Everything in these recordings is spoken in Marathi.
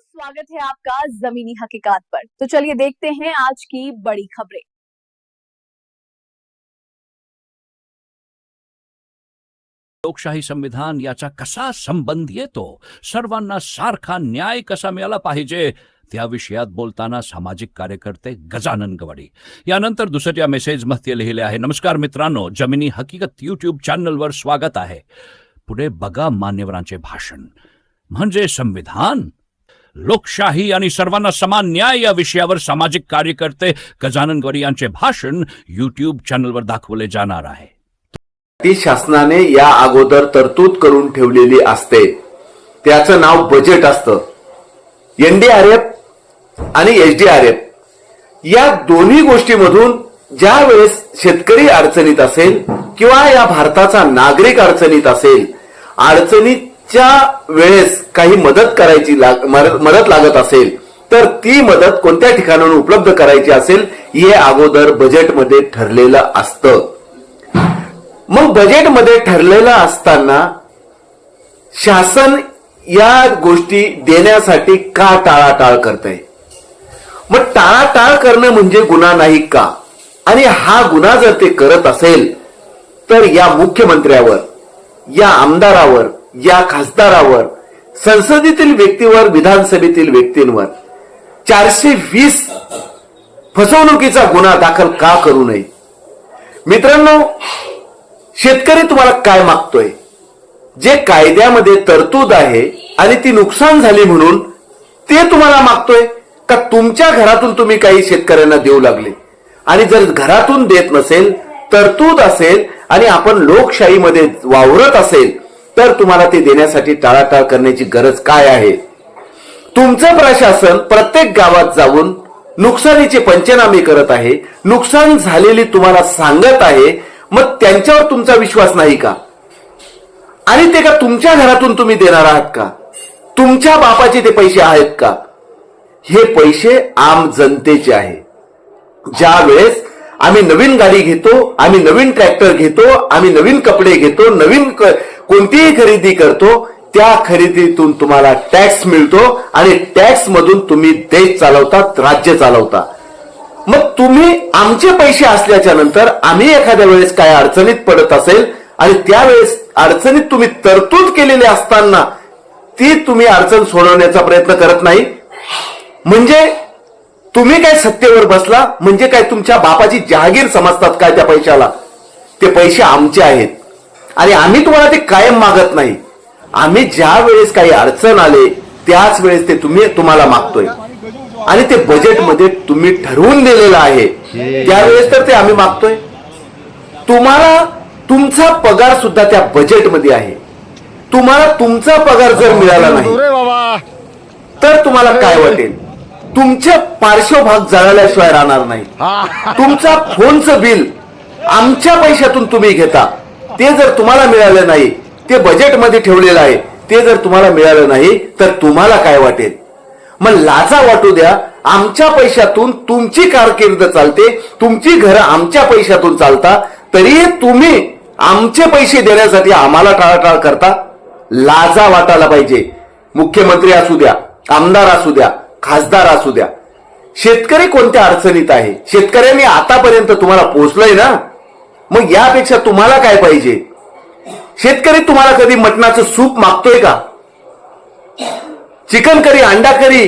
स्वागत है आपका जमीनी हकीकात पर। तो चलिए देखते हैं आज की बड़ी खबरें। लोकशाही संविधान याचा कसा संबंध येतो सर्वांना सारखा न्याय कसा मिळाला पाहिजे? त्या विषयात बोलताना सामाजिक कार्यकर्ते गजानन गवडी यानंतर दुसऱ्या मेसेजमध्ये लिहिले आहे, नमस्कार मित्रांनो, जमिनी हकीकत युट्यूब चॅनलवर स्वागत आहे. पुढे बघा मान्यवरांचे भाषण. म्हणजे संविधान? लोकशाही आणि सर्वांना समान न्याय या विषयावर सामाजिक कार्यकर्ते गजानन गौरी यांचे भाषण युट्यूब चॅनलवर दाखवले जाणार आहे. ती शासनाने या अगोदर तरतूद करून ठेवलेली असते. त्याचं नाव बजेट असतं. एनडीआरएफ आणि एचडीआरएफ या दोन्ही गोष्टीमधून ज्या वेळेस शेतकरी अडचणीत असेल किंवा या भारताचा नागरिक अडचणीत असेल अडचणीत च्या वेळेस काही मदत करायची लाग- मदत लागत असेल तर ती मदत कोणत्या ठिकाणाहून उपलब्ध करायची असेल हे अगोदर बजेटमध्ये ठरलेलं असतं. मग बजेटमध्ये ठरलेलं असताना शासन या गोष्टी देण्यासाठी का टाळाटाळ करतय? मग टाळाटाळ करणं म्हणजे गुन्हा नाही का? आणि हा गुन्हा जर ते करत असेल तर या मुख्यमंत्र्यावर या आमदारावर या खासदारावर संसदेतील व्यक्तीवर विधानसभेतील व्यक्तींवर चारशे वीस फसवणुकीचा गुन्हा दाखल का करू नये? मित्रांनो शेतकरी तुम्हाला काय मागतोय? जे कायद्यामध्ये तरतूद आहे आणि ती नुकसान झाली म्हणून ते तुम्हाला मागतोय? का तुमच्या घरातून तुम्ही काही शेतकऱ्यांना देऊ लागले? आणि जर घरातून देत नसेल तरतूद असेल आणि आपण लोकशाहीमध्ये वावरत असेल तर तुम्हाला ते देण्यासाठी टाळाटाळ करण्याची गरज काय आहे? तुमचं प्रशासन प्रत्येक गावात जाऊन नुकसानीचे पंचनामे करत आहे. नुकसान झालेली तुम्हाला सांगत आहे. मग त्यांच्यावर तुमचा विश्वास नाही का? आणि ते का तुमच्या घरातून तुम्ही देणार आहात का? तुमच्या बापाचे ते पैसे आहेत का? हे पैसे आम जनतेचे आहे. ज्या वेळेस आम्ही नवीन गाडी घेतो आम्ही नवीन ट्रॅक्टर घेतो आम्ही नवीन कपडे घेतो नवीन कोणतीही खरेदी करतो त्या खरेदीतून तुम्हाला टॅक्स मिळतो आणि टॅक्स मधून तुम्ही देश चालवता राज्य चालवता. मग तुम्ही आमचे पैसे असल्याच्या नंतर आम्ही एखाद्या वेळेस काय अडचणीत पडत असेल आणि त्यावेळेस अडचणीत तुम्ही तरतूद केलेली असताना ती तुम्ही अडचण सोडवण्याचा प्रयत्न करत नाही. म्हणजे तुम्ही काय सत्तेवर बसला म्हणजे काय तुमच्या बापाची जहागीर समजतात काय त्या पैशाला? ते पैसे आमचे आहेत. आणि आम्ही तुम्हाला ते कायम मागत नाही. आम्ही ज्या वेळेस काही अडचण आले त्याच वेळेस ते तुम्ही तुम्हाला मागतोय. आणि ते बजेटमध्ये तुम्ही ठरवून दिलेलं आहे. त्यावेळेस तर ते आम्ही मागतोय. तुम्हाला तुमचा पगार सुद्धा त्या बजेटमध्ये आहे. तुम्हाला तुमचा पगार जर मिळाला नाही तर तुम्हाला काय वाटेल? तुमचे पार्श्वभाग जळाल्याशिवाय राहणार नाही. तुमचा फोनचं बिल आमच्या पैशातून तुम्ही घेता. ते जर तुम्हाला मिळालं नाही ते बजेटमध्ये ठेवलेलं आहे ते जर तुम्हाला मिळालं नाही तर तुम्हाला काय वाटेल? मग लाजा वाटू द्या आमच्या पैशातून तुमची कारकीर्द चालते तुमची घरं आमच्या पैशातून चालता तरी तुम्ही आमचे पैसे देण्यासाठी आम्हाला टाळाटाळ करता? लाजा वाटायला पाहिजे. मुख्यमंत्री असू द्या आमदार असू द्या खासदार असू द्या. शेतकरी कोणत्या अडचणीत आहे? शेतकऱ्यांनी आतापर्यंत तुम्हाला पोचलंय ना? मग यापेक्षा तुम्हाला काय पाहिजे? शेतकरी तुम्हाला कधी मटणाचं सूप मागतोय का? चिकन करी अंडा करी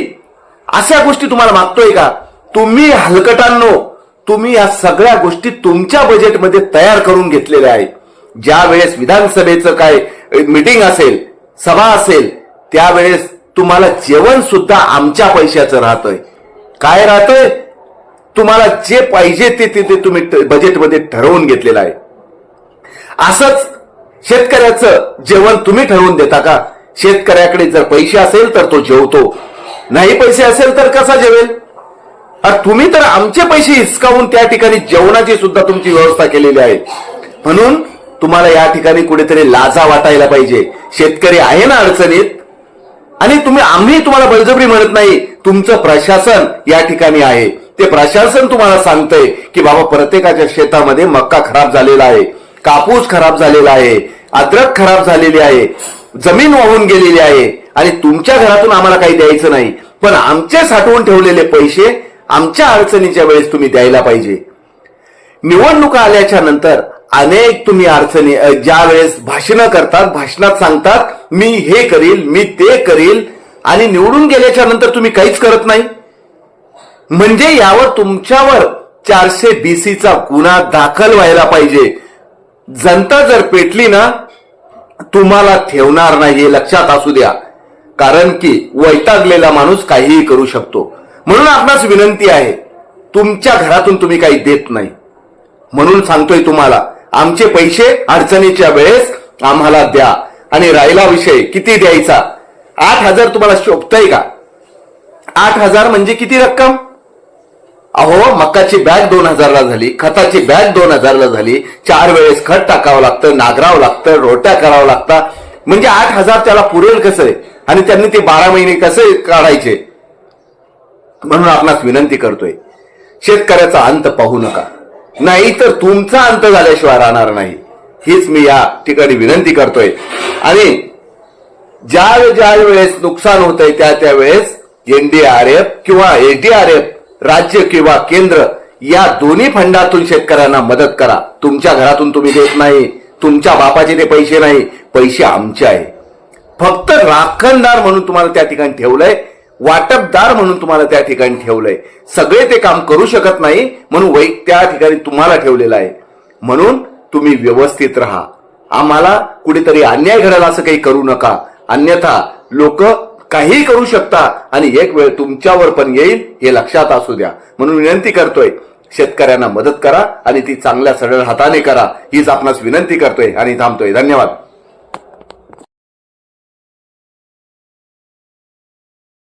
अशा गोष्टी तुम्हाला मागतोय का? तुम्ही हलकटांनो तुम्ही या सगळ्या गोष्टी तुमच्या बजेटमध्ये तयार करून घेतलेल्या आहेत. ज्या वेळेस विधानसभेचं काय मिटिंग असेल सभा असेल त्यावेळेस तुम्हाला जेवण सुद्धा आमच्या पैशाचं राहतंय. काय राहतंय? तुम्हाला जे पाहिजे ते ते ते तुम्ही बजेटमध्ये ठरवून घेतलेलं आहे. असंच शेतकऱ्याचं जेवण तुम्ही ठरवून देता का? शेतकऱ्याकडे जर पैसे असेल तर तो जेवतो. नाही पैसे असेल तर कसा जेवेल? अरे तुम्ही तर आमचे पैसे हिसकावून त्या ठिकाणी जेवणाची सुद्धा तुमची व्यवस्था केलेली आहे. म्हणून तुम्हाला या ठिकाणी कुठेतरी लाजा वाटायला पाहिजे. शेतकरी आहे ना अडचणीत? आणि तुम्ही आम्ही तुम्हाला बळजबरी म्हणत नाही. तुमचं प्रशासन या ठिकाणी आहे. ते प्रशासन तुम्हाला सांगतंय की बाबा प्रत्येकाच्या शेतामध्ये मक्का खराब झालेला आहे कापूस खराब झालेला आहे अद्रक खराब झालेली आहे जमीन वाहून गेलेली आहे आणि तुमच्या घरातून आम्हाला काही द्यायचं नाही. पण आमचे साठवून ठेवलेले पैसे आमच्या अडचणीच्या वेळेस तुम्ही द्यायला पाहिजे. निवडणुका आल्याच्यानंतर अनेक तुम्ही अडचणी ज्या वेळेस भाषणं करतात भाषणात सांगतात मी हे करील मी ते करील आणि निवडून गेल्याच्यानंतर तुम्ही काहीच करत नाही. म्हणजे यावर तुमच्यावर चारशे बीसीचा गुन्हा दाखल व्हायला पाहिजे. जनता जर पेटली ना तुम्हाला ठेवणार नाही हे लक्षात असू द्या. कारण की वैतागलेला माणूस काहीही करू शकतो. म्हणून आपणास विनंती आहे तुमच्या घरातून तुम्ही काही देत नाही. म्हणून सांगतोय तुम्हाला आमचे पैसे अडचणीच्या वेळेस आम्हाला द्या. आणि राहिला विषय किती द्यायचा? आठ हजार तुम्हाला शोभताय का? आठ हजार म्हणजे किती रक्कम? अहो मक्काची बॅग दोन हजारला झाली खताची बॅग दोन हजारला झाली चार वेळेस खत टाकावं लागतं नागरावं लागतं रोट्या करावं लागतात म्हणजे आठ हजार त्याला पुरेल कसं? आहे आणि त्यांनी ते बारा महिने कसे काढायचे? म्हणून आपणास विनंती करतोय शेतकऱ्याचा अंत पाहू नका. नाही तर तुमचा अंत झाल्याशिवाय राहणार नाही. हीच मी या ठिकाणी विनंती करतोय. आणि ज्या ज्या वेळेस नुकसान होतंय त्या त्यावेळेस एनडीआरएफ किंवा एसडीआरएफ राज्य किंवा केंद्र या दोन्ही फंडातून शेतकऱ्यांना मदत करा. तुमच्या घरातून तुम्ही देत नाही तुमच्या बापाचे ते पैसे नाही पैसे आमचे आहे. फक्त राखणदार म्हणून तुम्हाला त्या ठिकाणी ठेवलंय वाटपदार म्हणून तुम्हाला त्या ठिकाणी ठेवलंय. सगळे ते काम करू शकत नाही म्हणून वै त्या ठिकाणी तुम्हाला ठेवलेलं आहे. म्हणून तुम्ही व्यवस्थित राहा. आम्हाला कुठेतरी अन्याय घडेल असं काही करू नका. अन्यथा लोक काहीही करू शकता आणि एक वेळ तुमच्यावर पण येईल हे लक्षात असू द्या. म्हणून विनंती करतोय शेतकऱ्यांना मदत करा आणि ती चांगल्या सरळ हाताने करा. हीच आपणास विनंती करतोय आणि थांबतोय. धन्यवाद.